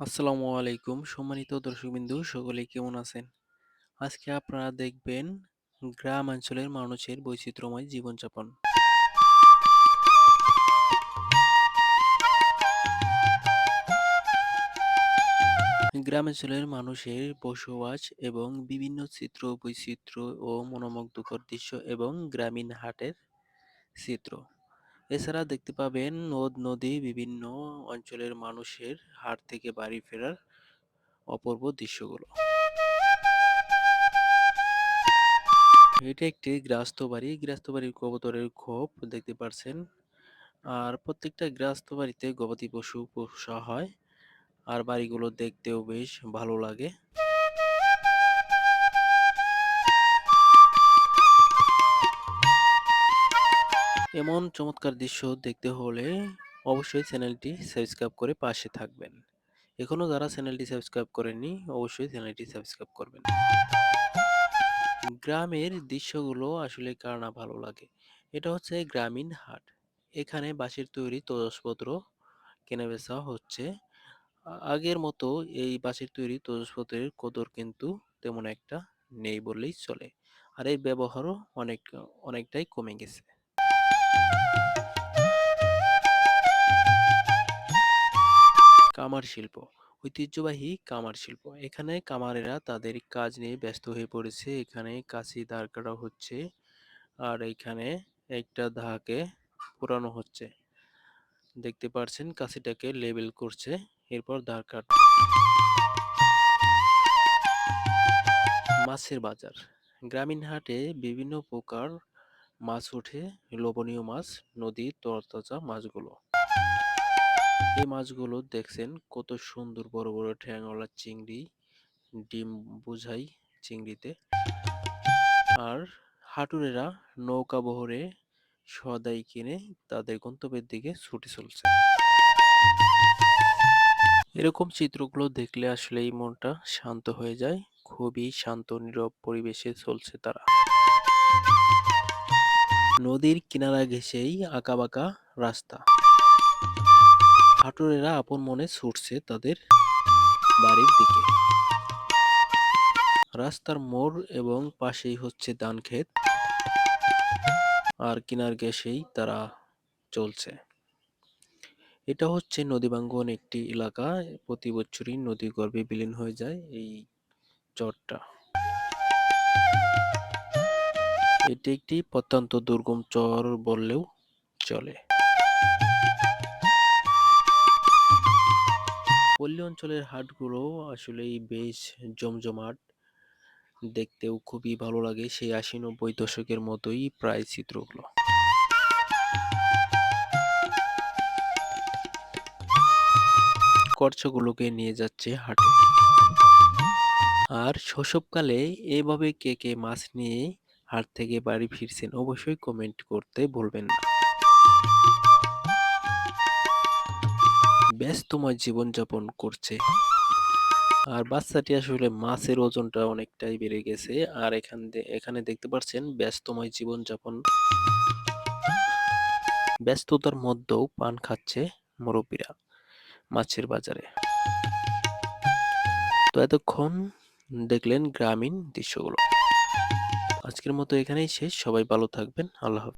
আসসালামু আলাইকুম সম্মানিত দর্শকবিন্দু সকলে কেমন আছেন? আজকে আপনারা দেখবেন গ্রাম অঞ্চলের মানুষের বৈচিত্র্যময় জীবনযাপন। গ্রামাঞ্চলের মানুষের বসবাস এবং বিভিন্ন চিত্র, বৈচিত্র্য ও মনোমুগ্ধকর দৃশ্য এবং গ্রামীণ হাটের চিত্র। এছাড়া দেখতে পাবেন নদ, নদী, বিভিন্ন অঞ্চলের মানুষের হাট থেকে বাড়ি ফেরার অপূর্ব দৃশ্যগুলো। এটা একটি গৃহস্থ বাড়ি। গৃহস্থ বাড়ির কবুতরের খোপ দেখতে পাচ্ছেন আর প্রত্যেকটা গৃহস্থ বাড়িতে গবাদি পশু পোষা হয়। আর বাড়িগুলো দেখতেও বেশ ভালো লাগে। এমন চমৎকার দৃশ্য দেখতে হলে অবশ্যই চ্যানেলটি সাবস্ক্রাইব করে পাশে থাকবেন। এখনও যারা চ্যানেলটি সাবস্ক্রাইব করেননি, অবশ্যই চ্যানেলটি সাবস্ক্রাইব করবেন। গ্রামের দৃশ্যগুলো আসলে কার না ভালো লাগে? এটা হচ্ছে গ্রামীণ হাট। এখানে বাঁশের তৈরি তৈজসপত্র কেনাবেচা হচ্ছে। আগের মতো এই বাঁশের তৈরি তৈজসপত্রের কদর কিন্তু তেমন একটা নেই বললেই চলে। আর এর ব্যবহারও অনেক, অনেকটাই কমে গেছে। কামার শিল্প, ঐতিহ্যবাহী কামার শিল্প। এখানে কামারেরা তাদের কাজ নিয়ে ব্যস্ত হয়ে পড়েছে। এখানে কাশি দাঁড় করা হচ্ছে আর এখানে একটা ধাকে পুরানো হচ্ছে। দেখতে পাচ্ছেন কাশিটাকে লেবেল করছে, এরপর দাঁড় কাট মাছের বাজার। গ্রামীণ হাটে বিভিন্ন প্রকার মাছ ওঠে লোভনীয় মাছ নদীর তরতাজা মাছগুলো। এই মাছগুলো দেখছেন কত সুন্দর বড় বড় ঠ্যাংওয়ালা চিংড়ি, ডিম বোঝাই চিংড়িতে। আর হাটুরেরা নৌকা বহরে সদাই কিনে তাদের গন্তব্যের দিকে ছুটে চলছে। এরকম চিত্রগুলো দেখলে আসলেই মনটা শান্ত হয়ে যায়, খুবই শান্ত, নীরব পরিবেশে চলছে তারা। নদীর কিনারা ঘেঁষেই আঁকাবাঁকা রাস্তা। হাটুরেরা আপন মনে ছুটছে তাদের বাড়ির দিকে। রাস্তার মোড় এবং পাশেই হচ্ছে ধান ক্ষেত আর কিনার ঘেঁষেই তারা চলছে। এটা হচ্ছে নদীবাঙ্গন একটি এলাকা। প্রতি বছরই নদী গর্ভে বিলীন হয়ে যায় এই চরটা। এটি একটি প্রত্যন্ত দুর্গম চর বললেও চলে। পল্লী অঞ্চলের হাটগুলো আসলেই বেশ জমজমাট। দেখতেও খুবই ভালো লাগে সেই আশি নব্বই দশকের মতোই প্রায় চিত্রগুলো। কচ্ছগুলোকে নিয়ে যাচ্ছে হাটে। আর শৈশবকালে এভাবে কে কে মাছ নিয়ে হাট থেকে বাড়ি ফিরছেন অবশ্যই কমেন্ট করতে ভুলবেন না। ব্যস্তময় জীবনযাপন করছে। আর বাচ্চাটি আসলে মাছের ওজনটা অনেকটাই বেড়ে গেছে। আর এখান এখানে দেখতে পাচ্ছেন ব্যস্তময় জীবনযাপন। ব্যস্ততার মধ্যেও পান খাচ্ছে মুরব্বীরা মাছের বাজারে। তো এতক্ষণ দেখলেন গ্রামীণ দৃশ্যগুলো। আজকের মতো এখানেই শেষ। সবাই ভালো থাকবেন। আল্লাহ হাফেজ।